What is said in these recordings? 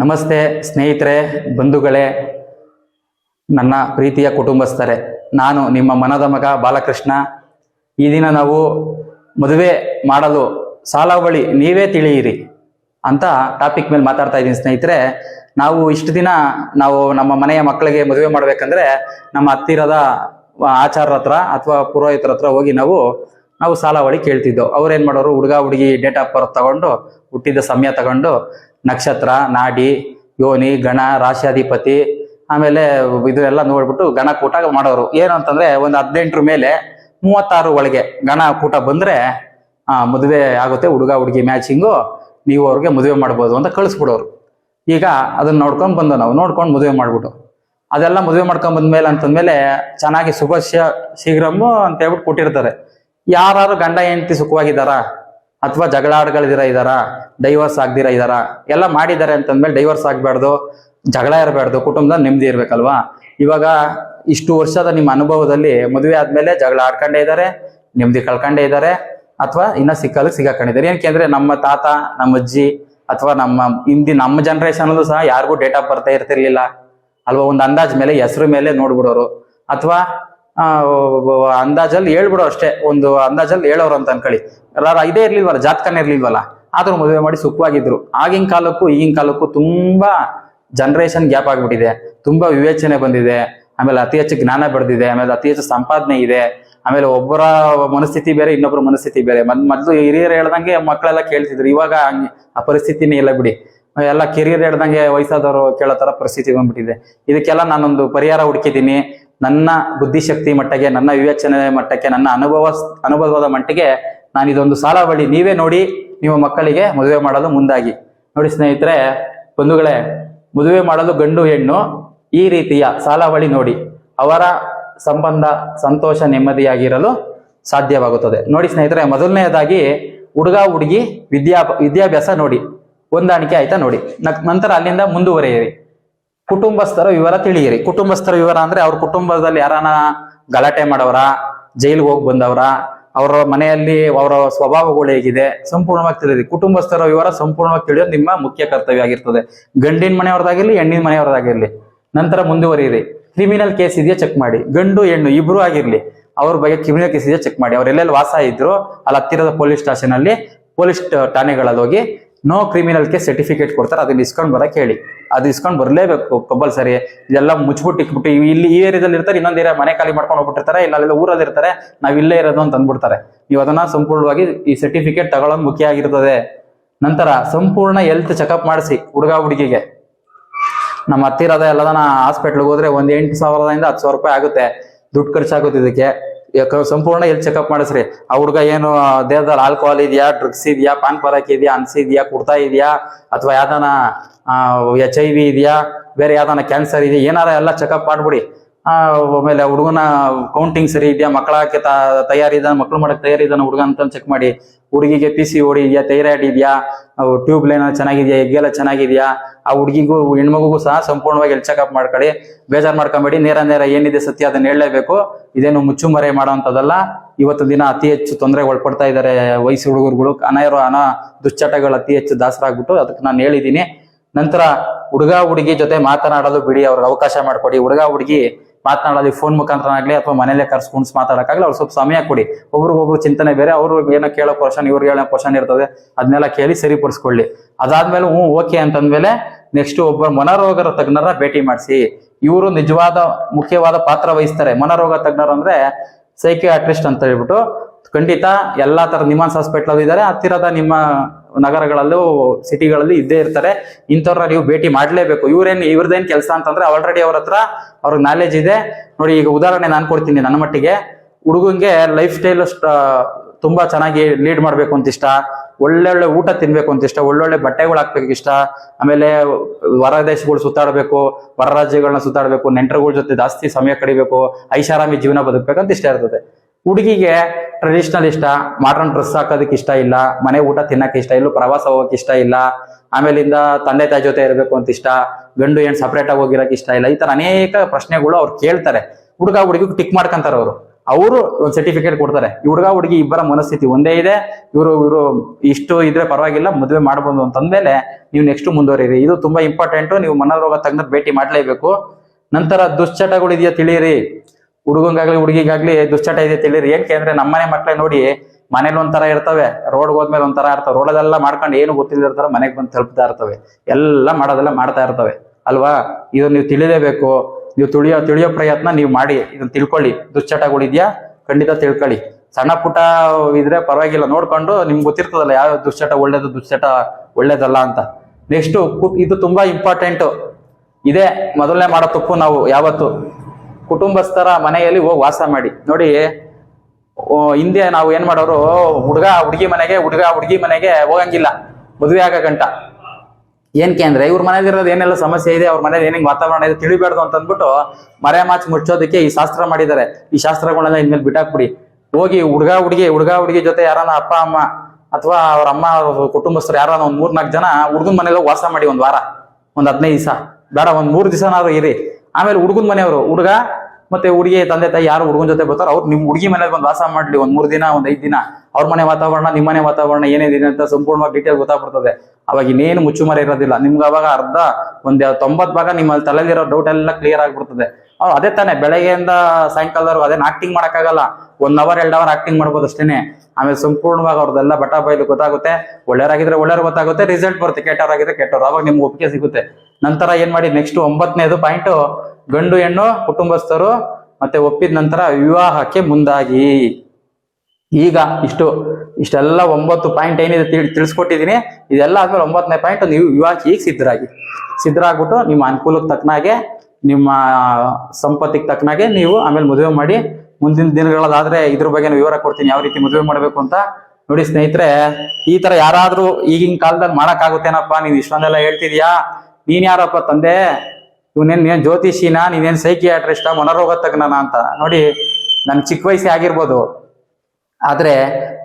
ನಮಸ್ತೆ ಸ್ನೇಹಿತರೆ, ಬಂಧುಗಳೇ, ನನ್ನ ಪ್ರೀತಿಯ ಕುಟುಂಬಸ್ಥರೇ. ನಾನು ನಿಮ್ಮ ಮನದ ಮಗ ಬಾಲಕೃಷ್ಣ. ಈ ದಿನ ನಾವು ಮದುವೆ ಮಾಡಲು ಸಾಲಾವಳಿ ನೀವೇ ತಿಳಿಯಿರಿ ಅಂತ ಟಾಪಿಕ್ ಮೇಲೆ ಮಾತಾಡ್ತಾ ಇದ್ದೀನಿ ಸ್ನೇಹಿತರೆ. ನಾವು ಇಷ್ಟು ದಿನ ನಾವು ನಮ್ಮ ಮನೆಯ ಮಕ್ಕಳಿಗೆ ಮದುವೆ ಮಾಡಬೇಕಂದ್ರೆ ನಮ್ಮ ಹತ್ತಿರದ ಆಚಾರ್ಯರ ಹತ್ರ ಅಥವಾ ಪುರೋಹಿತರ ಹತ್ರ ಹೋಗಿ ನಾವು ನಾವು ಸಾಲಾವಳಿ ಕೇಳ್ತಿದ್ದೋ. ಅವ್ರು ಮಾಡೋರು, ಹುಡುಗ, ಹುಡುಗಿ ಡೇಟ್ ಆಫ್ ಬರ್ತ್ ತಗೊಂಡು, ಹುಟ್ಟಿದ ಸಮಯ ತಗೊಂಡು ನಕ್ಷತ್ರ, ನಾಡಿ, ಯೋನಿ, ಗಣ, ರಾಶಿಯಾಧಿಪತಿ, ಆಮೇಲೆ ಇದು ಎಲ್ಲ ನೋಡ್ಬಿಟ್ಟು ಗಣ ಕೂಟ ಮಾಡೋರು. ಏನು ಅಂತಂದ್ರೆ ಒಂದು ಹದಿನೆಂಟರ ಮೇಲೆ ಮೂವತ್ತಾರು ಒಳಗೆ ಗಣ ಕೂಟ ಬಂದ್ರೆ, ಆ, ಮದುವೆ ಆಗುತ್ತೆ, ಹುಡುಗ, ಹುಡುಗಿ ಮ್ಯಾಚಿಂಗು ನೀವು ಅವ್ರಿಗೆ ಮದುವೆ ಮಾಡ್ಬೋದು ಅಂತ ಕಳಿಸ್ಬಿಡೋರು. ಈಗ ಅದನ್ನ ನೋಡ್ಕೊಂಡು ಬಂದು ನಾವು ನೋಡ್ಕೊಂಡು ಮದುವೆ ಮಾಡ್ಬಿಟ್ಟು. ಅದೆಲ್ಲ ಮದುವೆ ಮಾಡ್ಕೊಂಡ್ ಬಂದ್ಮೇಲೆ ಅಂತಂದ್ಮೇಲೆ ಚೆನ್ನಾಗಿ ಶುಭ ಶೀಘ್ರಮು ಅಂತ ಹೇಳ್ಬಿಟ್ಟು ಕೊಟ್ಟಿರ್ತಾರೆ. ಯಾರು ಗಂಡ, ಹೆಂಡತಿ ಸುಖವಾಗಿದ್ದಾರಾ? ಅಥವಾ ಜಗಳಾಡ್ಗಳಿದಿರ ಇದಾರ ಡೈವರ್ಸ್ ಆಗ್ದಿರ ಇದಾರ ಎಲ್ಲ ಮಾಡಿದ್ದಾರೆ ಅಂತಂದ್ಮೇಲೆ ಡೈವರ್ಸ್ ಆಗ್ಬಾರ್ದು, ಜಗಳ ಇರಬಾರ್ದು ಕುಟುಂಬದ ನೆಮ್ಮದಿ ಇರ್ಬೇಕಲ್ವಾ? ಇವಾಗ ಇಷ್ಟು ವರ್ಷದ ನಿಮ್ಮ ಅನುಭವದಲ್ಲಿ ಮದುವೆ ಆದ್ಮೇಲೆ ಜಗಳ ಆಡ್ಕೊಂಡೇ ಇದ್ದಾರೆ, ನೆಮ್ಮದಿ ಕಳ್ಕೊಂಡೇ ಇದ್ದಾರೆ, ಅಥವಾ ಇನ್ನ ಸಿಕ್ಕಲು ಸಿಗಾಕೊಂಡಿದ್ದಾರೆ. ಏನಕ್ಕೆ ನಮ್ಮ ತಾತ, ನಮ್ಮ ಅಜ್ಜಿ, ಅಥವಾ ನಮ್ಮ ಹಿಂದಿ ನಮ್ಮ ಜನರೇಷನ್ ಅಲ್ಲೂ ಸಹ ಯಾರಿಗೂ ಡೇಟ್ ಆಫ್ ಬರ್ತಾ ಇರ್ತಿರ್ಲಿಲ್ಲ. ಅಲ್ವಾ? ಒಂದು ಅಂದಾಜ್ ಮೇಲೆ, ಹೆಸರು ಮೇಲೆ ನೋಡ್ಬಿಡೋರು. ಅಥವಾ ಅಂದಾಜಲ್ಲಿ ಹೇಳ್ಬಿಡೋ ಅಷ್ಟೇ, ಒಂದು ಅಂದಾಜಲ್ಲಿ ಹೇಳೋರು ಅಂತ ಅನ್ಕೊಳ್ಳಿ. ಎಲ್ಲಾರು ಇದೇ ಇರ್ಲಿಲ್ವಲ್ಲ, ಜಾತಕನೇ ಇರ್ಲಿಲ್ವಲ್ಲ, ಆದ್ರೂ ಮದುವೆ ಮಾಡಿ ಸುಖವಾಗಿದ್ರು. ಆಗಿನ ಕಾಲಕ್ಕೂ ಈಗಿನ ಕಾಲಕ್ಕೂ ತುಂಬಾ ಜನರೇಷನ್ ಗ್ಯಾಪ್ ಆಗ್ಬಿಟ್ಟಿದೆ, ತುಂಬಾ ವಿವೇಚನೆ ಬಂದಿದೆ, ಆಮೇಲೆ ಅತಿ ಹೆಚ್ಚು ಜ್ಞಾನ ಬೆಳೆದಿದೆ, ಆಮೇಲೆ ಅತಿ ಹೆಚ್ಚು ಸಂಪಾದನೆ ಇದೆ, ಆಮೇಲೆ ಒಬ್ಬರ ಮನಸ್ಥಿತಿ ಬೇರೆ ಇನ್ನೊಬ್ಬರ ಮನಸ್ಥಿತಿ ಬೇರೆ. ಮದ್, ಮೊದ್ಲು ಹಿರಿಯರು ಹೇಳ್ದಂಗೆ ಮಕ್ಕಳೆಲ್ಲ ಕೇಳ್ತಿದ್ರು, ಇವಾಗ ಆ ಪರಿಸ್ಥಿತಿನೇ ಇಲ್ಲ ಬಿಡಿ. ಎಲ್ಲ ಕಿರಿಯರು ಹೇಳ್ದಂಗೆ ವಯಸ್ಸಾದವರು ಕೇಳೋ ತರ ಪರಿಸ್ಥಿತಿ ಬಂದ್ಬಿಟ್ಟಿದೆ. ಇದಕ್ಕೆಲ್ಲ ನಾನೊಂದು ಪರಿಹಾರ ಹುಡುಕಿದ್ದೀನಿ. ನನ್ನ ಬುದ್ಧಿಶಕ್ತಿ ಮಟ್ಟಕ್ಕೆ, ನನ್ನ ವಿವೇಚನೆ ಮಟ್ಟಕ್ಕೆ, ನನ್ನ ಅನುಭವ, ಅನುಭವದ ಮಟ್ಟಿಗೆ ನಾನು ಇದೊಂದು ಸಾಲಾವಳಿ ನೀವೇ ನೋಡಿ, ನಿಮ್ಮ ಮಕ್ಕಳಿಗೆ ಮದುವೆ ಮಾಡಲು ಮುಂದಾಗಿ. ನೋಡಿ ಸ್ನೇಹಿತರೆ, ಬಂಧುಗಳೇ, ಮದುವೆ ಮಾಡಲು ಗಂಡು ಹೆಣ್ಣು, ಈ ರೀತಿಯ ಸಾಲಾವಳಿ ನೋಡಿ. ಅವರ ಸಂಬಂಧ ಸಂತೋಷ ನೆಮ್ಮದಿಯಾಗಿರಲು ಸಾಧ್ಯವಾಗುತ್ತದೆ. ನೋಡಿ ಸ್ನೇಹಿತರೆ, ಮೊದಲನೆಯದಾಗಿ ಹುಡುಗ, ಹುಡುಗಿ ವಿದ್ಯಾ ವಿದ್ಯಾಭ್ಯಾಸ ನೋಡಿ. ಹೊಂದಾಣಿಕೆ ಆಯ್ತಾ ನೋಡಿ. ನಂತರ ಅಲ್ಲಿಂದ ಮುಂದುವರಿಯಿರಿ. ಕುಟುಂಬಸ್ಥರ ವಿವರ ತಿಳಿಯಿರಿ. ಕುಟುಂಬಸ್ಥರ ವಿವರ ಅಂದ್ರೆ ಅವ್ರ ಕುಟುಂಬದಲ್ಲಿ ಯಾರಾನ ಗಲಾಟೆ ಮಾಡವರ ಜೈಲಿಗೆ ಹೋಗಿ ಬಂದವರ, ಅವರ ಮನೆಯಲ್ಲಿ ಅವರ ಸ್ವಭಾವಗಳು ಹೇಗಿದೆ, ಸಂಪೂರ್ಣವಾಗಿ ತಿಳಿಯಿರಿ. ಕುಟುಂಬಸ್ಥರ ವಿವರ ಸಂಪೂರ್ಣವಾಗಿ ತಿಳಿಯೋದು ನಿಮ್ಮ ಮುಖ್ಯ ಕರ್ತವ್ಯ ಆಗಿರ್ತದೆ. ಗಂಡಿನ ಮನೆಯವ್ರದಾಗಿರ್ಲಿ, ಹೆಣ್ಣಿನ ಮನೆಯವ್ರದಾಗಿರ್ಲಿ. ನಂತರ ಮುಂದುವರಿಯಿರಿ. ಕ್ರಿಮಿನಲ್ ಕೇಸ್ ಇದೆಯಾ ಚೆಕ್ ಮಾಡಿ. ಗಂಡು, ಹೆಣ್ಣು ಇಬ್ರು ಆಗಿರ್ಲಿ, ಅವ್ರ ಬಗ್ಗೆ ಕ್ರಿಮಿನಲ್ ಕೇಸ್ ಇದೆಯಾ ಚೆಕ್ ಮಾಡಿ. ಅವ್ರು ಎಲ್ಲೆಲ್ಲಿ ವಾಸ ಇದ್ರು ಅಲ್ಲಿ ಹತ್ತಿರದ ಪೊಲೀಸ್ ಸ್ಟೇಷನ್ ಅಲ್ಲಿ ಪೊಲೀಸ್ ಠಾಣೆಗಳಲ್ಲಿ ಹೋಗಿ ನೋ ಕ್ರಿಮಿನಲ್ ಕೇಸ್ ಸರ್ಟಿಫಿಕೇಟ್ ಕೊಡ್ತಾರೆ. ಅದನ್ನ ಇಸ್ಕೊಂಡ್ ಬರಕ್ಕೆ ಹೇಳಿ. ಅದು ಇಸ್ಕೊಂಡು ಬರ್ಲೇಬೇಕು ಕಂಪಲ್ಸರಿ ಇದೆಲ್ಲ ಮುಚ್ಬಿಟ್ಟು ಇಟ್ಬಿಟ್ಟು ಇಲ್ಲಿ ಈ ಏರಿಯಾದಲ್ಲಿ ಇರ್ತಾರೆ, ಇನ್ನೊಂದು ಏರಿಯಾ ಮನೆ ಖಾಲಿ ಮಾಡ್ಕೊಂಡು ಹೋಗ್ಬಿಟ್ಟಿರ್ತಾರೆ, ಇಲ್ಲ ಅಲ್ಲೆಲ್ಲ ಊರಲ್ಲಿ ಇರ್ತಾರೆ, ನಾವ್ ಇಲ್ಲೇ ಇರೋದು ಅಂತ ಅಂದ್ಬಿಡ್ತಾರೆ. ನೀವು ಅದನ್ನ ಸಂಪೂರ್ಣವಾಗಿ ಈ ಸರ್ಟಿಫಿಕೇಟ್ ತಗೊಳ್ಳೋದು ಮುಖ್ಯ ಆಗಿರ್ತದೆ. ನಂತರ ಸಂಪೂರ್ಣ ಹೆಲ್ತ್ ಚೆಕಪ್ ಮಾಡಿಸಿ, ಹುಡುಗ ಹುಡುಗಿಗೆ. ನಮ್ಮ ಹತ್ತಿರದ ಎಲ್ಲದನ್ನ ಹಾಸ್ಪಿಟ್ಲ್ಗೆ ಹೋದ್ರೆ ಒಂದು ಎಂಟು ಸಾವಿರದಿಂದ ಹತ್ತು ಸಾವಿರ ರೂಪಾಯಿ ಆಗುತ್ತೆ. ದುಡ್ಡು ಖರ್ಚಾಗುತ್ತೆ ಇದಕ್ಕೆ. ಯಾಕ- ಸಂಪೂರ್ಣ ಎಲ್ಲಿ ಚೆಕಪ್ ಮಾಡಿಸ್ರಿ. ಆ ಹುಡುಗ ಏನು ದೇಹದಲ್ಲಿ ಆಲ್ಕೋಹಾಲ್ ಇದೆಯಾ ಡ್ರಗ್ಸ್ ಇದೆಯಾ, ಪಾನ್ ಪರಾಕ್ ಇದೆಯಾ ಅನ್ಸಿದ್ಯಾ ಕುಡ್ತಾ ಇದೆಯಾ, ಅಥವಾ ಯಾವ್ದಾನ ಎಚ್ ಐ ವಿ ಇದೆಯಾ, ಬೇರೆ ಯಾವ್ದಾನ ಕ್ಯಾನ್ಸರ್ ಇದೆಯಾ, ಏನಾರ ಎಲ್ಲ ಚೆಕಪ್ ಮಾಡ್ಬಿಡಿ. ಆಮೇಲೆ ಹುಡುಗನ ಕೌಂಟಿಂಗ್ ಸರಿ ಇದೆಯಾ? ಮಕ್ಕಳಕ್ಕೆ ತಯಾರಿದ ಮಕ್ಕಳು ಮಾಡಕ್ ತಯಾರಿದಾನ ಹುಡುಗ ಅಂತ ಚೆಕ್ ಮಾಡಿ. ಹುಡುಗಿಗೆ ಪಿ ಸಿ ಓಡಿ ಇದೆಯಾ? ಥೈರಾಯ್ಡ್ ಇದೆಯಾ? ಟ್ಯೂಬ್ ಲೈನ್ ಚೆನ್ನಾಗಿದೆಯಾ? ಎಗ್ಗೆಲ್ಲ ಚೆನ್ನಾಗಿದೆಯಾ? ಆ ಹುಡುಗಿಗೂ, ಹೆಣ್ಮಗುಗೂ ಸಹ ಸಂಪೂರ್ಣವಾಗಿ ಎಲ್ ಚೆಕಪ್ ಮಾಡ್ಕೊಳ್ಳಿ ಬೇಜಾರ್ ಮಾಡ್ಕೊಂಬೇಡಿ. ನೇರ ನೇರ ಏನಿದೆ ಸತ್ಯ ಅದನ್ನ ಹೇಳಲೇಬೇಕು. ಇದೇನು ಮುಚ್ಚುಮರೆ ಮಾಡೋವಂಥದ್ದಲ್ಲ ಇವತ್ತು ದಿನ ಅತಿ ಹೆಚ್ಚು ತೊಂದರೆ ಒಳಪಡ್ತಾ ಇದ್ದಾರೆ ವಯಸ್ಸು ಹುಡುಗರುಗಳು. ಅನಾಯರು ಅನ ದುಶ್ಚಟಗಳು ಅತಿ ಹೆಚ್ಚು ದಾಸರಾಗ್ಬಿಟ್ಟು ಅದಕ್ಕೆ ನಾನು ಹೇಳಿದ್ದೀನಿ ನಂತರ ಹುಡುಗ ಹುಡುಗಿ ಜೊತೆ ಮಾತನಾಡಲು ಬಿಡಿ. ಅವ್ರಿಗೆ ಅವಕಾಶ ಮಾಡ್ಕೊಡಿ. ಹುಡುಗ ಹುಡುಗಿ ಮಾತನಾಡೋದು ಫೋನ್ ಮುಖಾಂತರ ಆಗಲಿ ಅಥವಾ ಮನೆಯಲ್ಲೇ ಕರ್ಸ್ಕೊಂಡು ಮಾತಾಡಕಾಗ್ಲಿ ಅವ್ರು ಸ್ವಲ್ಪ ಸಮಯ ಕೊಡಿ. ಒಬ್ರಿಗೊಬ್ರು ಚಿಂತನೆ ಬೇರೆ, ಅವ್ರು ಏನೋ ಕೇಳೋ ಕ್ವಶನ್ ಇವ್ರಿಗೆ ಹೇಳೋ ಕ್ವಶನ್ ಇರ್ತದೆ. ಅದನ್ನೆಲ್ಲ ಕೇಳಿ ಸರಿಪಡಿಸ್ಕೊಳ್ಳಿ. ಅದಾದ್ಮೇಲೆ ಹ್ಞೂ, ಓಕೆ ಅಂತಂದ್ಮೇಲೆ ನೆಕ್ಸ್ಟ್ ಒಬ್ಬ ಮನೋರೋಗರ ತಜ್ಞರ ಭೇಟಿ ಮಾಡಿಸಿ. ಇವರು ನಿಜವಾದ, ಮುಖ್ಯವಾದ ಪಾತ್ರ ವಹಿಸ್ತಾರೆ. ಮನೋರೋಗ ತಜ್ಞರು ಅಂದ್ರೆ ಸೈಕಿಯಾಟ್ರಿಸ್ಟ್ ಅಂತ ಹೇಳ್ಬಿಟ್ಟು ಖಂಡಿತ ಎಲ್ಲಾ ತರ ನಿಮಾನ್ಸ್ ಹಾಸ್ಪಿಟಲ್ ಇದ್ದಾರೆ ಹತ್ತಿರದ ನಿಮ್ಮ ನಗರಗಳಲ್ಲೂ, ಸಿಟಿಗಳಲ್ಲಿ ಇದ್ದೇ ಇರ್ತಾರೆ. ಇಂಥವ್ರನ್ನ ನೀವು ಭೇಟಿ ಮಾಡಲೇಬೇಕು. ಇವ್ರೇನು ಇವ್ರದ್ದೇನ್ ಕೆಲಸ ಅಂತಂದ್ರೆ ಆಲ್ರೆಡಿ ಅವ್ರ ಹತ್ರ ಅವ್ರಿಗೆ ನಾಲೆಜ್ ಇದೆ. ನೋಡಿ, ಈಗ ಉದಾಹರಣೆ ನಾನು ಕೊಡ್ತೀನಿ ನನ್ನ ಮಟ್ಟಿಗೆ. ಹುಡುಗಂಗೆ ಲೈಫ್ ಸ್ಟೈಲ್ ತುಂಬಾ ಚೆನ್ನಾಗಿ ಲೀಡ್ ಮಾಡ್ಬೇಕು ಅಂತ ಇಷ್ಟ ಒಳ್ಳೊಳ್ಳೆ ಊಟ ತಿನ್ಬೇಕು ಅಂತ ಇಷ್ಟ ಒಳ್ಳೊಳ್ಳೆ ಬಟ್ಟೆಗಳು ಹಾಕ್ಬೇಕು ಇಷ್ಟ. ಆಮೇಲೆ ಹೊರ ದೇಶಗಳು ಸುತ್ತಾಡಬೇಕು, ಹೊರ ರಾಜ್ಯಗಳನ್ನ ಸುತ್ತಾಡಬೇಕು, ನೆಂಟರುಗಳ ಜೊತೆ ಜಾಸ್ತಿ ಸಮಯ ಕಡಿಬೇಕು, ಐಷಾರಾಮಿ ಜೀವನ ಬದುಕಬೇಕಂತ ಇಷ್ಟ ಇರ್ತದೆ. ಹುಡುಗಿಗೆ ಟ್ರೆಡಿಷನಲ್ ಇಷ್ಟ ಮಾಡರ್ನ್ ಡ್ರೆಸ್ ಹಾಕೋದಕ್ಕೆ ಇಷ್ಟ ಇಲ್ಲ, ಮನೆ ಊಟ ತಿನ್ನಕ್ಕೆ ಇಷ್ಟ ಇಲ್ಲ, ಪ್ರವಾಸ ಹೋಗಕ್ಕೆ ಇಷ್ಟ ಇಲ್ಲ, ಆಮೇಲಿಂದ ತಂದೆ ತಾಯಿ ಜೊತೆ ಇರಬೇಕು ಅಂತ ಇಷ್ಟ, ಗಂಡು ಏನು ಸಪ್ರೇಟ್ ಆಗಿ ಹೋಗಿರಕ್ಕೆ ಇಷ್ಟ ಇಲ್ಲ, ಈ ತರ ಅನೇಕ ಪ್ರಶ್ನೆಗಳು ಅವ್ರು ಕೇಳ್ತಾರೆ. ಹುಡುಗ ಹುಡುಗಿ ಟಿಕ್ ಮಾಡ್ಕೊಂತಾರ ಅವರು. ಅವರು ಒಂದು ಸರ್ಟಿಫಿಕೇಟ್ ಕೊಡ್ತಾರೆ. ಈ ಹುಡುಗ ಹುಡುಗಿ ಇಬ್ಬರ ಮನಸ್ಥಿತಿ ಒಂದೇ ಇದೆ. ಇವರು ಇವರು ಇಷ್ಟು ಇದ್ರೆ ಪರವಾಗಿಲ್ಲ, ಮದುವೆ ಮಾಡಬಹುದು ಅಂತಂದ್ಮೇಲೆ ನೀವು ನೆಕ್ಸ್ಟ್ ಮುಂದುವರಿರಿ. ಇದು ತುಂಬಾ ಇಂಪಾರ್ಟೆಂಟ್ ನೀವು ಮನೋರೋಗ ತಜ್ಞರ ಭೇಟಿ ಮಾಡಲೇಬೇಕು. ನಂತರ ದುಶ್ಚಟಗಳು ಇದೆಯಾ ತಿಳಿಯಿರಿ. ಹುಡುಗಂಗಾಗ್ಲಿ, ಹುಡುಗಿಗಾಗ್ಲಿ ದುಶ್ಚಟ ಇದೆ ತಿಳಿರಿ. ಏನ್ಕೆ ಅಂದ್ರೆ ನಮ್ಮನೆ ಮಕ್ಳೆ ನೋಡಿ, ಮನೇಲಿ ಒಂಥರ ಇರ್ತವೆ, ರೋಡ್ ಹೋದ್ಮೇಲೆ ಒಂಥರ ಇರ್ತವೆ ರೋಡಲ್ಲೆಲ್ಲ ಮಾಡ್ಕೊಂಡು ಏನು ಗೊತ್ತಿಲ್ಲದಿರ್ತಾರ ಮನೆಗೆ ಬಂದು ತಲುಪ್ತಾ ಇರ್ತವೆ. ಎಲ್ಲ ಮಾಡೋದೆಲ್ಲ ಮಾಡ್ತಾ ಇರ್ತವೆ. ಅಲ್ವಾ? ಇದು ನೀವು ತಿಳಿಲೇಬೇಕು. ನೀವು ತಿಳಿಯೋ ತಿಳಿಯೋ ಪ್ರಯತ್ನ ನೀವು ಮಾಡಿ. ಇದನ್ನ ತಿಳ್ಕೊಳ್ಳಿ. ದುಶ್ಚಟಗಳಿದ್ಯಾ? ಖಂಡಿತ ತಿಳ್ಕೊಳ್ಳಿ. ಸಣ್ಣ ಪುಟ್ಟ ಇದ್ರೆ ಪರವಾಗಿಲ್ಲ. ನೋಡ್ಕೊಂಡು ನಿಮ್ಗೆ ಗೊತ್ತಿರ್ತದಲ್ಲ ಯಾವ ದುಶ್ಚಟ ಒಳ್ಳೇದು, ದುಶ್ಚಟ ಒಳ್ಳೇದಲ್ಲ ಅಂತ. ನೆಕ್ಸ್ಟ್ ಇದು ತುಂಬಾ ಇಂಪಾರ್ಟೆಂಟ್ ಇದೆ ಮೊದಲನೇ ಮಾಡೋ ತಪ್ಪು ನಾವು ಯಾವತ್ತು. ಕುಟುಂಬಸ್ಥರ ಮನೆಯಲ್ಲಿ ಹೋಗಿ ವಾಸ ಮಾಡಿ. ನೋಡಿ ಹಿಂದೆ ನಾವು ಏನ್ ಮಾಡೋರು, ಹುಡುಗ ಹುಡುಗಿ ಮನೆಗೆ, ಹುಡುಗ ಹುಡುಗಿ ಮನೆಗೆ ಹೋಗಂಗಿಲ್ಲ. ಮದುವೆ ಆಗ ಗಂಟ. ಏನ್ಕೆ ಅಂದ್ರೆ, ಇವ್ರ ಮನೇಲಿರೋದು ಏನೆಲ್ಲ ಸಮಸ್ಯೆ ಇದೆ, ಅವ್ರ ಮನೇಲಿ ಏನೇನು ವಾತಾವರಣ ಇದೆ ತಿಳಿಬಾರ್ದು ಅಂತ ಅಂದ್ಬಿಟ್ಟು ಮರೆ ಮಾಚ್ ಮುಚ್ಚೋದಕ್ಕೆ ಈ ಶಾಸ್ತ್ರ ಮಾಡಿದ್ದಾರೆ. ಈ ಶಾಸ್ತ್ರಗಳನ್ನೆಲ್ಲ ಇನ್ಮೇಲೆ ಬಿಟ್ಟಾಕ್ಬಿಡಿ. ಹೋಗಿ ಹುಡುಗ ಹುಡುಗಿ ಹುಡುಗ ಹುಡುಗಿ ಜೊತೆ ಯಾರನ್ನ ಅಪ್ಪ, ಅಮ್ಮ ಅಥವಾ ಅವ್ರ ಅಮ್ಮ, ಅವ್ರ ಕುಟುಂಬಸ್ಥರು ಯಾರನ್ನ ಒಂದ್ ಮೂರ್ನಾಲ್ಕು ಜನ ಹುಡುಗನ ಮನೇಲಿ ವಾಸ ಮಾಡಿ ಒಂದ್ ವಾರ. ಒಂದ್ ಹದಿನೈದು ದಿವಸ. ಬೇಡ, ಒಂದ್ ಮೂರ್ ದಿವಸನಾದ್ರು ಇರಿ. ಆಮೇಲೆ ಹುಡುಗನ ಮನೆಯವರು, ಹುಡುಗ ಮತ್ತೆ ಹುಡುಗಿ, ತಂದೆ, ತಾಯಿ ಯಾರು ಹುಡುಗನ ಜೊತೆ ಬರ್ತಾರೋ ಅವ್ರು ನಿಮ್ ಹುಡುಗಿ ಮನೆಯಲ್ಲಿ ಬಂದು ವಾಸ ಮಾಡ್ಲಿ, ಒಂದ್ ಮೂರ್ ದಿನ, ಒಂದ್ ಐದ್ ದಿನ. ಅವ್ರ ಮನೆ ವಾತಾವರಣ ನಿಮ್ಮ ಮನೆ ವಾತಾವರಣ ಏನೇನಿದೆ ಅಂತ ಸಂಪೂರ್ಣವಾಗಿ ಡೀಟೇಲ್ ಗೊತ್ತಾಗ್ಬಿಡ್ತದೆ. ಅವಾಗ ಇನ್ನೇನು ಮುಚ್ಚುಮರೆ ಇರೋದಿಲ್ಲ. ನಿಮ್ಗೆ ಅವಾಗ ಅರ್ಧ, ಒಂದ್ ತೊಂಬತ್ ಭಾಗ ನಿಮ್ಮ ತಲೆಯಲ್ಲಿರೋ ಡೌಟ್ ಎಲ್ಲ ಕ್ಲಿಯರ್ ಆಗ್ಬಿಡ್ತದೆ. ಅವ್ರು ಅದೇ ತಾನೇ, ಬೆಳಗ್ಗೆಯಿಂದ ಸಾಯಂಕಾಲದವರೆಗೂ ಅದೇನ್ ಆಕ್ಟಿಂಗ್ ಮಾಡಕ್ಕಾಗಲ್ಲ. ಒನ್ ಅವರ್ ಎರಡ್ ಅವರ್ ಆಕ್ಟಿಂಗ್ ಮಾಡ್ಬೋದು ಅಷ್ಟೇನೆ. ಆಮೇಲೆ ಸಂಪೂರ್ಣವಾಗಿ ಅವ್ರದ್ದೆಲ್ಲ ಬಟ ಬಾಯ್ಲಿ ಗೊತ್ತಾಗುತ್ತೆ. ಒಳ್ಳೆಯವರಾಗಿದ್ರೆ ಒಳ್ಳೆಯವ್ರು ಗೊತ್ತಾಗುತ್ತೆ ರಿಸಲ್ಟ್ ಬರುತ್ತೆ. ಕೆಟ್ಟವರಾಗಿದ್ರೆ ಕೆಟ್ಟವ್ರು. ಅವಾಗ ನಿಮ್ಗೆ ಒಪ್ಪಿಗೆ ಸಿಗುತ್ತೆ. ನಂತರ ಏನ್ ಮಾಡಿ ನೆಕ್ಸ್ಟ್ ಒಂಬತ್ತನೇದು ಪಾಯಿಂಟ್ ಗಂಡು ಹೆಣ್ಣು ಕುಟುಂಬಸ್ಥರು ಮತ್ತೆ ಒಪ್ಪಿದ ನಂತರ ವಿವಾಹಕ್ಕೆ ಮುಂದಾಗಿ. ಈಗ ಇಷ್ಟು, ಇಷ್ಟೆಲ್ಲ ಒಂಬತ್ತು ಪಾಯಿಂಟ್ ಏನಿದೆ ತಿಳ್ ತಿಳಿಸ್ಕೊಟ್ಟಿದ್ದೀನಿ ಇದೆಲ್ಲ ಆದ್ಮೇಲೆ ಒಂಬತ್ತನೇ ಪಾಯಿಂಟ್ ನೀವು ವಿವಾಹಕ್ಕೆ ಈಗ ಸಿದ್ಧರಾಗಿ. ಸಿದ್ಧರಾಗ್ಬಿಟ್ಟು ನಿಮ್ಮ ಅನುಕೂಲಕ್ಕೆ ತಕ್ಕನಾಗೆ ನಿಮ್ಮ ಸಂಪತ್ತಿಗೆ ತಕ್ಕನಾಗೆ ನೀವು ಆಮೇಲೆ ಮದುವೆ ಮಾಡಿ, ಮುಂದಿನ ದಿನಗಳಾದ್ರೆ ಇದ್ರ ಬಗ್ಗೆ ವಿವರ ಕೊಡ್ತೀನಿ, ಯಾವ ರೀತಿ ಮದುವೆ ಮಾಡಬೇಕು ಅಂತ. ನೋಡಿ ಸ್ನೇಹಿತರೆ, ಈ ತರ ಯಾರಾದ್ರೂ ಈಗಿನ ಕಾಲದಲ್ಲಿ ಮಾಡಕ್ಕಾಗುತ್ತೇನಪ್ಪ? ನೀವು ಇಷ್ಟೊಂದೆಲ್ಲ ಹೇಳ್ತಿದ್ಯಾ? ನೀನ್ ಯಾರಪ್ಪ ತಂದೆ? ಇವನೇನ್ ನೀನ್ ಜ್ಯೋತಿಷಿನ? ನೀನೇನ್ ಸೈಕಿಯಾಟ್ರಿಸ್ಟ ಮನೋರೋಗ ತಜ್ಞನ ಅಂತ. ನೋಡಿ, ನನ್ ಚಿಕ್ಕ ವಯಸ್ಸೇ ಆಗಿರ್ಬೋದು. ಆದ್ರೆ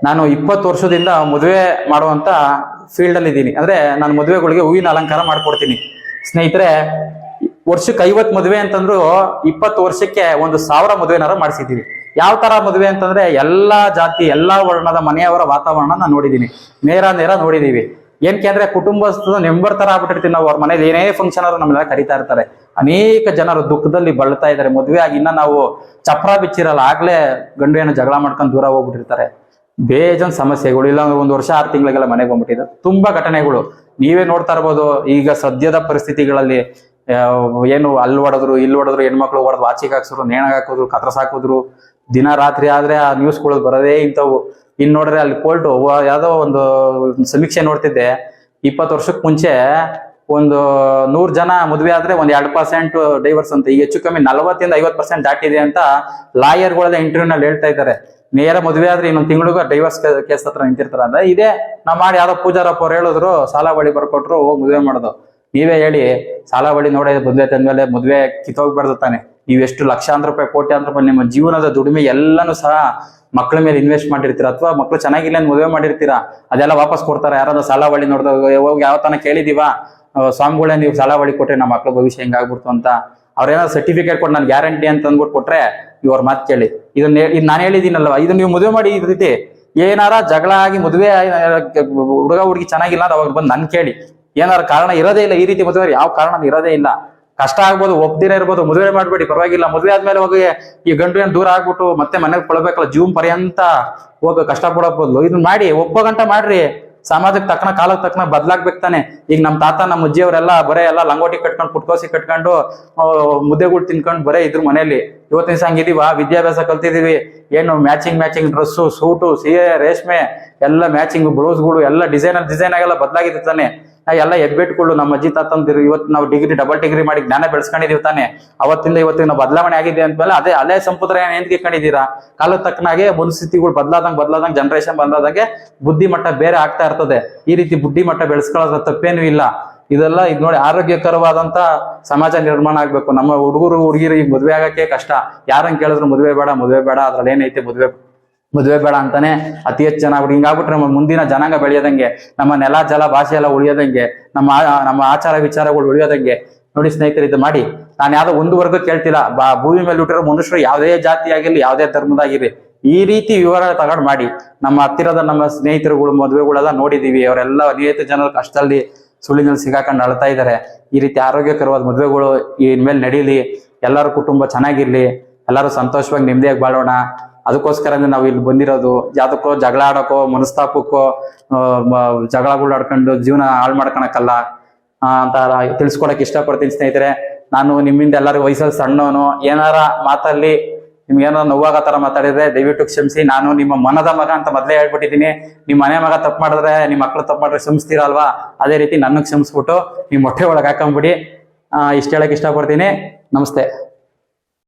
ನಾನು ಇಪ್ಪತ್ತು ವರ್ಷದಿಂದ ಮದುವೆ ಮಾಡುವಂತ ಫೀಲ್ಡ್ ಅಲ್ಲಿ ಇದ್ದೀನಿ. ಅಂದ್ರೆ ನಾನು ಮದುವೆಗಳಿಗೆ ಹೂವಿನ ಅಲಂಕಾರ ಮಾಡ್ಕೊಡ್ತೀನಿ. ಸ್ನೇಹಿತರೆ, ವರ್ಷಕ್ಕೆ ಐವತ್ ಮದುವೆ ಅಂತಂದ್ರು ಇಪ್ಪತ್ತು ವರ್ಷಕ್ಕೆ ಒಂದು ಸಾವಿರ ಮದುವೆನಾರ ಮಾಡಿಸಿದ್ದೀವಿ ಯಾವ ತರ ಮದುವೆ ಅಂತಂದ್ರೆ, ಎಲ್ಲಾ ಜಾತಿ, ಎಲ್ಲಾ ವರ್ಣದ ಮನೆಯವರ ವಾತಾವರಣ ನಾನು ನೋಡಿದ್ದೀನಿ. ನೇರ ನೇರ ನೋಡಿದೀವಿ. ಏನ್ಕೆ ಅಂದ್ರೆ ಕುಟುಂಬಸ್ಥದ ನೆಂಬರ್ ತರ ಆಗ್ಬಿಟ್ಟಿರ್ತೀವಿ ನಾವು ಅವ್ರ ಮನೇಲಿ. ಏನೇ ಫಂಕ್ಷನ್ ಆದ್ರೂ ನಮ್ಮೆಲ್ಲ ಕರಿತಾ ಇರ್ತಾರೆ. ಅನೇಕ ಜನರು ದುಃಖದಲ್ಲಿ ಬಳ್ತಾ ಇದ್ದಾರೆ. ಮದುವೆ ಆಗಿ ಇನ್ನ ನಾವು ಚಪ್ರ ಬಿಚ್ಚಿರಲ್ಲ, ಆಗ್ಲೇ ಗಂಡು ಏನೋ ಜಗಳ ಮಾಡ್ಕೊಂಡು ದೂರ ಹೋಗ್ಬಿಟ್ಟಿರ್ತಾರೆ. ಬೇಜನ್ ಸಮಸ್ಯೆಗಳು. ಇಲ್ಲ ಒಂದು ವರ್ಷ, ಆರು ತಿಂಗಳಿಗೆಲ್ಲ ಮನೆಗೆ ಬಂದ್ಬಿಟ್ಟಿದೆ. ತುಂಬಾ ಘಟನೆಗಳು. ನೀವೇ ನೋಡ್ತಾ ಇರ್ಬೋದು, ಈಗ ಸದ್ಯದ ಪರಿಸ್ಥಿತಿಗಳಲ್ಲಿ ಏನು ಅಲ್ಲಿ ಹೊಡೆದ್ರು, ಇಲ್ಲಿ ಹೊಡೆದ್ರು, ಹೆಣ್ಮಕ್ಳು ಹೊಡೆದು ವಾಚಿಗೆ ಹಾಕ್ಸಿದ್ರು, ನೇಣಾಗ ಹಾಕಿದ್ರು ಕತ್ರಸ್ ದಿನ ರಾತ್ರಿ ಆದ್ರೆ ಆ ನ್ಯೂಸ್ಗಳು ಬರೋದೇ ಇಂಥವು. ಇನ್ ನೋಡ್ರೆ ಅಲ್ಲಿ ಕೋರ್ಟ್ ಯಾವ್ದೋ ಒಂದು ಸಮೀಕ್ಷೆ ನೋಡ್ತಿದ್ದೆ. ಇಪ್ಪತ್ ವರ್ಷಕ್ಕೆ ಮುಂಚೆ ಒಂದು ನೂರ್ ಜನ ಮದುವೆ ಆದ್ರೆ ಒಂದ್ ಎರಡ್ ಪರ್ಸೆಂಟ್ ಡೈವರ್ಸ್ ಅಂತ. ಈಗ ಹೆಚ್ಚು ಕಮ್ಮಿ ನಲವತ್ತಿಂದ ಐವತ್ ಪರ್ಸೆಂಟ್ ದಾಟಿದೆ ಅಂತ ಲಾಯರ್ಗಳೆಲ್ಲ ಇಂಟರ್ವ್ಯೂ ನಲ್ಲಿ ಹೇಳ್ತಾ ಇದ್ದಾರೆ. ನೇರ ಮದುವೆ ಆದ್ರೆ ಇನ್ನೊಂದ್ ತಿಂಗಳಿಗೂ ಡೈವರ್ಸ್ ಕೇಸ್ ಹತ್ರ ನಿಂತಿರ್ತಾರ ಅಂದ್ರೆ ಇದೇ ನಾವ್ ಮಾಡಿ ಯಾರೋ ಪೂಜಾರಪ್ಪ ಅವ್ರು ಹೇಳಿದ್ರು, ಸಾಲ ಬಳಿ ಬರ್ಕೊಟ್ರು, ಹೋಗಿ ಮದುವೆ ಮಾಡೋದು. ನೀವೇ ಹೇಳಿ, ಸಾಲ ಬಳಿ ನೋಡಿ ಮದುವೆ ತಂದ್ಮೇಲೆ ಮದುವೆ ಕಿತ್ತೋಗ್ಬಾರ್ದು ತಾನೆ. ನೀವು ಎಷ್ಟು ಲಕ್ಷಾಂತರ ರೂಪಾಯಿ, ಕೋಟ್ಯಾಂತರ ರೂಪಾಯಿ ನಿಮ್ಮ ಜೀವನದ ದುಡಿಮೆ ಎಲ್ಲಾನು ಸಹ ಮಕ್ಕಳ ಮೇಲೆ ಇನ್ವೆಸ್ಟ್ ಮಾಡಿರ್ತೀರಾ ಅಥವಾ ಮಕ್ಕಳು ಚೆನ್ನಾಗಿಲ್ಲ ಅಂತ ಮದುವೆ ಮಾಡಿರ್ತೀರಾ? ಅದೆಲ್ಲ ವಾಪಸ್ ಕೊಡ್ತಾರ. ಯಾರಾದ್ರೂ ಸಾಲ ನೋಡಿದಾಗ ಹೋಗಿ ಯಾವ ತನ ಕೇಳಿದೀವಾ? ಸ್ವಾಮಿಗಳೇ ನೀವು ಸಾಲ ಬಳಿ ಕೊಟ್ರೆ ನಮ್ಮ ಮಕ್ಳ ಭವಿಷ್ಯ ಹೆಂಗಾಗ್ಬಿಡ್ತು ಅಂತ. ಅವ್ರೇನಾದ್ರು ಸರ್ಟಿಫಿಕೇಟ್ ಕೊಟ್ಟು ನಾನು ಗ್ಯಾರಂಟಿ ಅಂತ ಅಂದ್ಬಿಟ್ಟು ಕೊಟ್ರೆ ಇವ್ರ ಮಾತು ಕೇಳಿ. ಇದನ್ನ ಇದು ನಾನು ಹೇಳಿದ್ದೀನಲ್ವ? ಇದನ್ನ ನೀವು ಮದುವೆ ಮಾಡಿ ಇದ ರೀತಿ ಏನಾರ ಜಗಳ ಆಗಿ ಮದುವೆ ಹುಡುಗ ಹುಡುಗಿ ಚೆನ್ನಾಗಿಲ್ಲ ಅವಾಗ ಬಂದು ನನ್ ಕೇಳಿ. ಏನಾರ ಕಾರಣ ಇರೋದೇ ಇಲ್ಲ ಈ ರೀತಿ ಮದುವೆ ಯಾವ ಕಾರಣ ಇರೋದೇ ಇಲ್ಲ. ಕಷ್ಟ ಆಗ್ಬೋದು, ಒಪ್ದಿರ ಇರ್ಬೋದು ಮದುವೆ ಮಾಡ್ಬೇಡಿ, ಪರವಾಗಿಲ್ಲ. ಮದುವೆ ಆದ್ಮೇಲೆ ಹೋಗಿ ಈ ಗಂಡು ಏನು ದೂರ ಆಗ್ಬಿಟ್ಟು ಮತ್ತೆ ಮನೆಗೆ ಕೊಡಬೇಕಲ್ಲ ಜೀವನ್ ಪರ್ಯಂತ ಹೋಗ ಕಷ್ಟ ಪಡೋ ಇದನ್ನ ಮಾಡಿ ಒಪ್ಪೋ ಮಾಡ್ರಿ. ಸಮಾಜಕ್ಕೆ ತಕ್ಕನ, ಕಾಲಕ್ಕೆ ತಕ್ಕನ ಬದ್ಲಾಗ್ಬೇಕು ತಾನೆ. ಈಗ ನಮ್ ತಾತ ನಮ್ಮ ಅಜ್ಜಿಯವರೆಲ್ಲ ಬರೇ ಎಲ್ಲ ಲಂಗೋಟಿ ಕಟ್ಕೊಂಡು, ಪುಟ್ಕೋಸಿ ಕಟ್ಕೊಂಡು ಮುದ್ದೆಗಳು ತಿನ್ಕೊಂಡು ಬರೇ ಇದ್ರು ಮನೆಯಲ್ಲಿ. ಇವತ್ತಿನ ದಿವಸ ಹಂಗಿದೀವ, ವಿದ್ಯಾಭ್ಯಾಸ ಕಲ್ತಿದೀವಿ. ಏನು ಮ್ಯಾಚಿಂಗ್ ಮ್ಯಾಚಿಂಗ್ ಡ್ರೆಸ್ಸು, ಸೂಟು, ಸೀರೆ, ರೇಷ್ಮೆ, ಎಲ್ಲ ಮ್ಯಾಚಿಂಗ್, ಬ್ಲೌಸ್ಗಳು, ಎಲ್ಲ ಡಿಸೈನರ್, ಡಿಸೈನ್ ಆಗೆಲ್ಲ ಬದಲಾಗಿದೆ ತಾನೆ. ಎಲ್ಲ ಎಬ್ಬಿಟ್ಕೊಳ್ಳು, ನಮ್ಮ ಅಜ್ಜಿ ತಾತಂದಿರು ಇವತ್ತು ನಾವು ಡಿಗ್ರಿ ಡಬಲ್ ಡಿಗ್ರಿ ಮಾಡಿ ಜ್ಞಾನ ಬೆಳೆಸ್ಕೊಂಡಿದೀವಿ ತಾನೆ. ಅವತ್ತಿಂದ ಇವತ್ತಿಗೆ ನಾವು ಬದಲಾವಣೆ ಆಗಿದೆ ಅಂದ್ಮೇಲೆ ಅದೇ ಅದೇ ಸಂಪ್ರದಾಯ ಏನ್ ಕಂಡಿದ್ದೀರಾ? ಕಾಲಕ್ಕೆ ತಕ್ಕನಾಗೆ ಮನಸ್ಥಿತಿಗಳು ಬದಲಾದಂಗೆ ಬದಲಾದಂಗೆ ಜನರೇಷನ್ ಬಂದಾದಂಗೆ ಬುದ್ಧಿ ಮಟ್ಟ ಬೇರೆ ಆಗ್ತಾ ಇರ್ತದೆ. ಈ ರೀತಿ ಬುದ್ಧಿ ಮಟ್ಟ ಬೆಳೆಸ್ಕೊಳ್ಳೋದ್ರ ತಪ್ಪೇನು ಇಲ್ಲ. ಇದೆಲ್ಲ ಇದು ನೋಡಿ ಆರೋಗ್ಯಕರವಾದಂತ ಸಮಾಜ ನಿರ್ಮಾಣ ಆಗ್ಬೇಕು. ನಮ್ಮ ಹುಡುಗರು ಹುಡುಗಿರು ಈಗ ಮದುವೆ ಆಗಕ್ಕೆ ಕಷ್ಟ. ಯಾರಂಗ್ ಕೇಳಿದ್ರು ಮದುವೆ ಬೇಡ ಮದುವೆ ಬೇಡ. ಅದ್ರಲ್ಲಿ ಏನೈತೆ ಮದುವೆ ಮದುವೆ ಬೇಡ ಅಂತಾನೆ ಅತಿ ಹೆಚ್ಚು ಜನ ಆಗ್ಬಿಟ್ಟು ಹಿಂಗಾಗ್ಬಿಟ್ರೆ ನಮ್ಮ ಮುಂದಿನ ಜನಾಂಗ ಬೆಳೆಯೋದಂಗೆ, ನಮ್ಮ ನೆಲ, ಜಲ, ಭಾಷೆ ಎಲ್ಲ ಉಳಿಯೋದಂಗೆ, ನಮ್ಮ ನಮ್ಮ ಆಚಾರ ವಿಚಾರಗಳು ಉಳಿಯೋದಂಗೆ. ನೋಡಿ ಸ್ನೇಹಿತರು, ಇದು ಮಾಡಿ. ನಾನು ಯಾವ್ದೋ ಒಂದು ವರ್ಗ ಕೇಳ್ತಿಲ್ಲ. ಬಾ, ಭೂಮಿ ಮೇಲೆ ಹುಟ್ಟಿರೋ ಮನುಷ್ಯರು ಯಾವುದೇ ಜಾತಿ ಆಗಿರ್ಲಿ, ಯಾವುದೇ ಧರ್ಮದಾಗಿರ್ಲಿ ಈ ರೀತಿ ವಿವರ ತಗೊಂಡು ಮಾಡಿ. ನಮ್ಮ ಹತ್ತಿರದ ನಮ್ಮ ಸ್ನೇಹಿತರುಗಳು, ಮದುವೆಗಳೆಲ್ಲ ನೋಡಿದೀವಿ. ಅವರೆಲ್ಲ ನಿಯತ ಜನರು ಕಷ್ಟದಲ್ಲಿ ಸುಳ್ಳಿನಲ್ಲಿ ಸಿಗಾಕೊಂಡು ಅಳ್ತಾ ಇದ್ದಾರೆ. ಈ ರೀತಿ ಆರೋಗ್ಯಕರವಾದ ಮದುವೆಗಳು ಇನ್ಮೇಲೆ ನಡೀಲಿ. ಎಲ್ಲರ ಕುಟುಂಬ ಚೆನ್ನಾಗಿರ್ಲಿ. ಎಲ್ಲರೂ ಸಂತೋಷವಾಗಿ, ನೆಮ್ಮದಿಯಾಗಿ ಬಾಳೋಣ. ಅದಕ್ಕೋಸ್ಕರನೇ ನಾವು ಇಲ್ಲಿ ಬಂದಿರೋದು, ಯಾವ್ದಕ್ಕೋ ಜಗಳ ಆಡೋಕೋ, ಮನಸ್ತಾಪಕ್ಕೋ ಜಗಳ ಮ- ಆಡ್ಕೊಂಡು ಜೀವನ ಹಾಳು ಮಾಡ್ಕೊಳಕ್ಕಲ್ಲ ಅಂತ ತಿಳ್ಸ್ಕೊಡಕ್ ಇಷ್ಟಪಡ್ತೀನಿ ಸ್ನೇಹಿತರೆ. ನಾನು ನಿಮ್ಮಿಂದ ಎಲ್ಲರೂ ವಯಸ್ಸಲ್ಲಿ ಸಣ್ಣವನು. ಏನಾರ ಮಾತಲ್ಲಿ ನಿಮ್ಗೆ ಏನಾರ ನೋವಾಗ ತರ ಮಾತಾಡಿದ್ರೆ ದಯವಿಟ್ಟು ಕ್ಷಮಿಸಿ. ನಾನು ನಿಮ್ಮ ಮನದ ಮಗ ಅಂತ ಮೊದಲೇ ಹೇಳ್ಬಿಟ್ಟಿದ್ದೀನಿ. ನಿಮ್ಮ ಮನೆ ಮಗ ತಪ್ಪು ಮಾಡಿದ್ರೆ, ನಿಮ್ಮ ಮಕ್ಳು ತಪ್ಪು ಮಾಡಿದ್ರೆ ಕ್ಷಮಿಸ್ತೀರಲ್ವಾ? ಅದೇ ರೀತಿ ನನ್ನ ಕ್ಷಮಿಸ್ಬಿಟ್ಟು ನಿಮ್ಮ ಮೊಟ್ಟೆ ಒಳಗೆ ಹಾಕೊಂಬಿಡಿ. ಇಷ್ಟ ಹೇಳಕ್ ಇಷ್ಟಪಡ್ತೀನಿ. ನಮಸ್ತೆ.